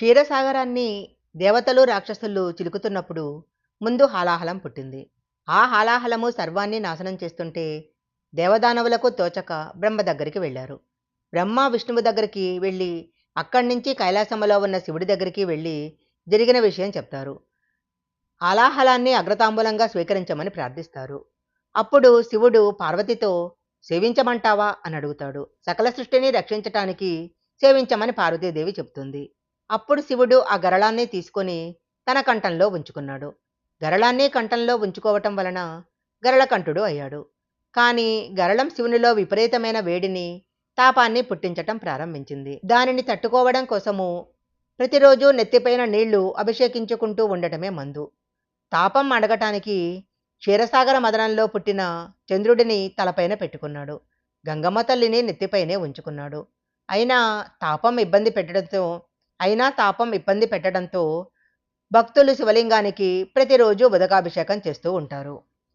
క్షీరసాగరాన్ని దేవతలు రాక్షసులు చిలుకుతున్నప్పుడు ముందు హాలాహలం పుట్టింది. ఆ హాలాహలము సర్వాన్ని నాశనం చేస్తుంటే దేవదానవులకు తోచక బ్రహ్మ దగ్గరికి వెళ్ళారు. బ్రహ్మ విష్ణువు దగ్గరికి వెళ్ళి అక్కడి నుంచి కైలాసములో ఉన్న శివుడి దగ్గరికి వెళ్ళి జరిగిన విషయం చెప్తారు. హాలాహలాన్ని అగ్రతాంబూలంగా స్వీకరించమని ప్రార్థిస్తారు. అప్పుడు శివుడు పార్వతితో సేవించమంటావా? అని అడుగుతాడు. సకల సృష్టిని రక్షించటానికి సేవించమని పార్వతీదేవి చెప్తుంది. అప్పుడు శివుడు ఆ గరళాన్ని తీసుకొని తన కంఠంలో ఉంచుకున్నాడు. గరళాన్ని కంఠంలో ఉంచుకోవటం వలన గరళకంఠుడు అయ్యాడు. కానీ గరళం శివునిలో విపరీతమైన వేడిని తాపాన్ని పుట్టించటం ప్రారంభించింది. దానిని తట్టుకోవడం కోసము ప్రతిరోజు నెత్తిపైన నీళ్ళు అభిషేకించుకుంటూ ఉండటమే మందు. తాపం అడగటానికి క్షీరసాగర మదనంలో పుట్టిన చంద్రుడిని తలపైన పెట్టుకున్నాడు. గంగమ్మ తల్లిని నెత్తిపైనే ఉంచుకున్నాడు. అయినా తాపం ఇబ్బంది పెట్టడంతో అయినా తాపం ఇబ్బంది పెట్టడంతో భక్తులు శివలింగానికి ప్రతిరోజు ఉదకాభిషేకం చేస్తూ ఉంటారు.